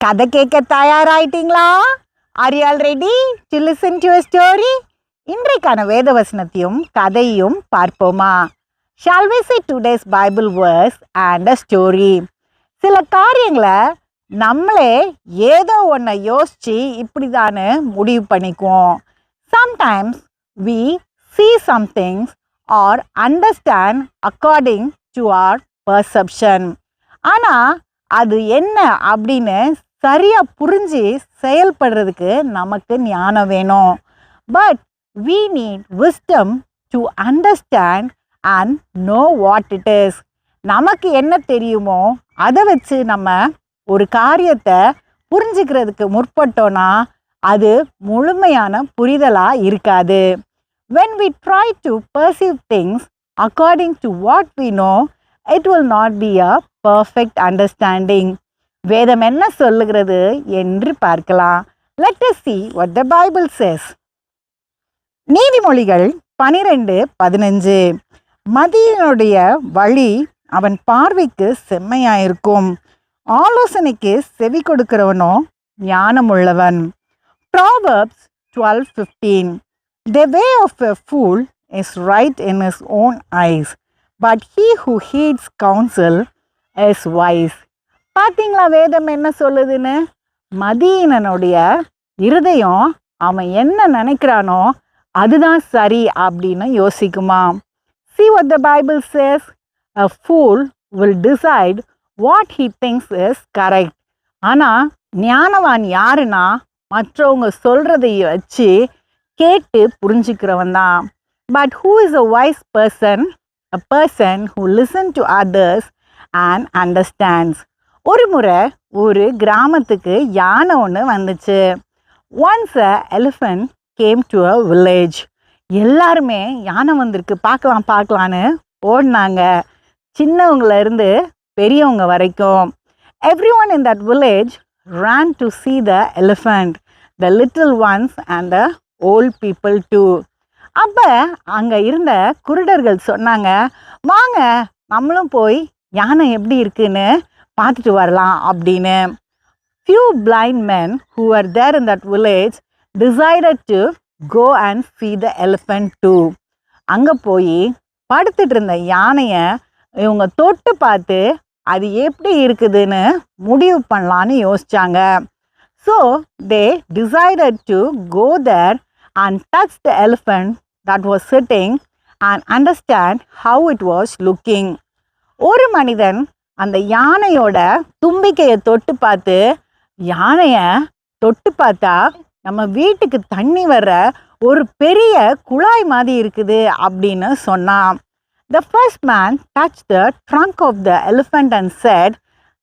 கதை கேட்க தயாராயிட்டீங்களா? Are you already to listen to story இன்றைக்கான வேத வசனத்தையும் கதையும் பார்ப்போமா? Shall we see today's Bible verse and a story சில காரியங்களை நம்மளே ஏதோ ஒன்றை யோசித்து இப்படி தானே முடிவு பண்ணிக்குவோம். Sometimes we see somethings our understand according to our perception ஆனால் அது என்ன அப்படின்னு சரியாக புரிஞ்சு செயல்படுறதுக்கு நமக்கு ஞானம் வேணும் but we need wisdom to understand and know what it is நமக்கு என்ன தெரியுமோ அதை வச்சு நம்ம ஒரு காரியத்தை புரிஞ்சுக்கிறதுக்கு முற்பட்டோன்னா அது முழுமையான புரிதலாக இருக்காது when we try to perceive things according to what we know it will not be a perfect understanding வேதம் என்ன சொல்லுகிறது என்று பார்க்கலாம். Let us see what the Bible says நீதிமொழிகள் பனிரெண்டு பதினஞ்சு. மதியனுடைய வழி அவன் பார்வைக்கு செம்மையாயிருக்கும். ஆலோசனைக்கு செவி கொடுக்கிறவனோ ஞானமுள்ளவன். Proverbs twelve fifteen the way of a fool is right in his own eyes but he who heeds counsel is wise பார்த்தீங்களா வேதம் என்ன சொல்லுதுன்னு? மதியினனுடைய இருதயம் அவன் என்ன நினைக்கிறானோ அதுதான் சரி அப்படின்னு யோசிக்குமா see what the Bible says a fool will decide what he things is correct ஆனால் ஞானவான் யாருன்னா மற்றவங்க சொல்கிறதை வச்சு கேட்டு புரிஞ்சுக்கிறவன் தான். But who is a wise person a person who listen to others and understands ஒரு முறை ஒரு கிராமத்துக்கு யானை ஒன்று வந்துச்சு. Once a elephant came to a village எல்லாருமே யானை வந்திருக்கு பார்க்கலாம் பார்க்கலான்னு ஓடினாங்க. சின்னவங்கள இருந்து பெரியவங்க வரைக்கும். Everyone in that village ran to see the elephant the little ones and the old people too அப்போ அங்கே இருந்த குருடர்கள் சொன்னாங்க வாங்க நம்மளும் போய் யானை எப்படி இருக்குன்னு பார்த்துட்டு வரலாம் அப்படின்னு few blind men who are there in that village decided to go and see the elephant too அங்கே போய் படுத்துட்டு இருந்த யானையை இவங்க தொட்டு பார்த்து அது எப்படி இருக்குதுன்னு முடிவு பண்ணலான்னு யோசித்தாங்க so they decided to go there and touch the elephant that was sitting and understand how it was looking ஒரு மனிதன் அந்த யானையோட தும்பிக்கையை தொட்டு பார்த்து யானையை தொட்டு பார்த்தா நம்ம வீட்டுக்கு தண்ணி வர்ற ஒரு பெரிய குழாய் மாதிரி இருக்குது அப்படின்னு சொன்னான். The first man touch the trunk of the elephant and said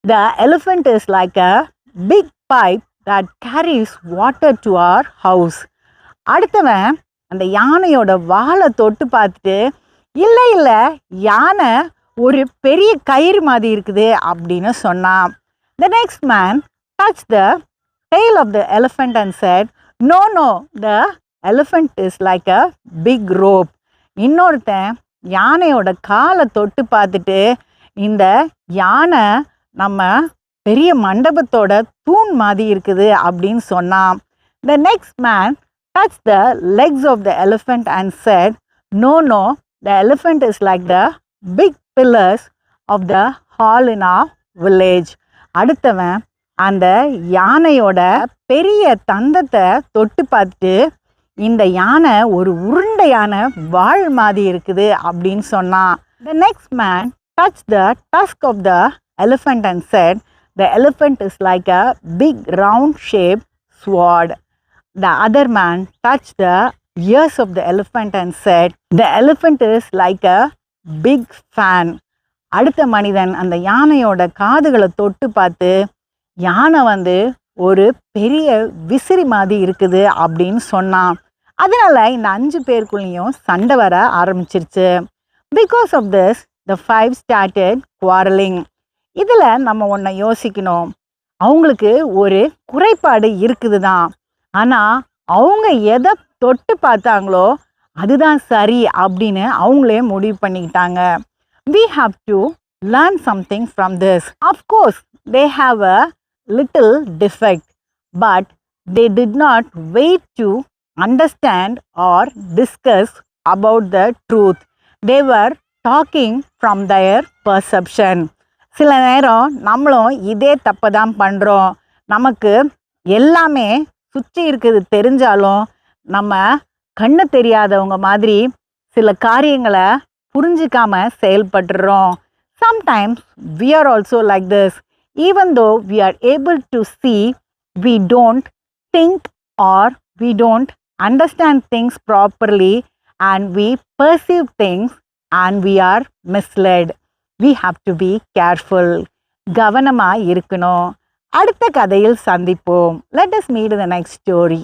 the elephant is like a big pipe that carries water to our house அடுத்தவன் அந்த யானையோட வாலை தொட்டு பார்த்துட்டு இல்லை இல்லை யானை ஒரு பெரிய கயிறு மாதிரி இருக்குது அப்படின்னு சொன்னான். The next man touch the tail of the elephant and said no no the elephant is like a big rope இன்னொருத்தன் யானையோட காலை தொட்டு பார்த்துட்டு இந்த யானை நம்ம பெரிய மண்டபத்தோட தூண் மாதிரி இருக்குது அப்படின்னு சொன்னான். The next man touch the legs of the elephant and said no no the elephant is like the big pillars of the hall in a village அடுத்தவன் அந்த யானையோட பெரிய தந்தத்தை தொட்டு பார்த்துட்டு இந்த யானை ஒரு உருண்டையான வாழ் மாதிரி இருக்குது அப்படின்னு சொன்னான். The next man touch the tusk of the elephant and said the elephant is like a big round shape swat the other man touch the ears of the elephant and said the elephant is like a big fan அடுத்த மனிதன் அந்த யானையோட காதுகளை தொட்டு பார்த்து யானை வந்து ஒரு பெரிய விசிறி மாதிரி இருக்குது அப்படின்னு சொன்னான். அதனால இந்த அஞ்சு பேருக்குள்ளேயும் சண்டை வர ஆரம்பிச்சிருச்சு. Because of this the five started quarrelling இதில் நம்ம ஒன்றை யோசிக்கணும். அவங்களுக்கு ஒரு குறைபாடு இருக்குது தான் ஆனால் அவங்க எதை தொட்டு பார்த்தாங்களோ அதுதான் சரி அப்படின்னு அவங்களே முடிவு பண்ணிக்கிட்டாங்க. We have to learn something from this of course they have a little defect but they did not wait to understand or discuss about the truth they were talking from their perception சில நேரம் நம்மளும் இதே தப்பை தான் பண்ணுறோம் நமக்கு எல்லாமே சுற்றி இருக்குது தெரிஞ்சாலும் நம்ம கண்ணு தெரியாதவங்க மாதிரி சில காரியங்களை புரிஞ்சிக்காம செயல்படுறோம் sometimes we are also like this even though we are able to see we don't think or we don't understand things properly and we perceive things and we are misled we have to be careful கவனமாக இருக்கணும் அடுத்த கதையில் சந்திப்போம் let us meet the next story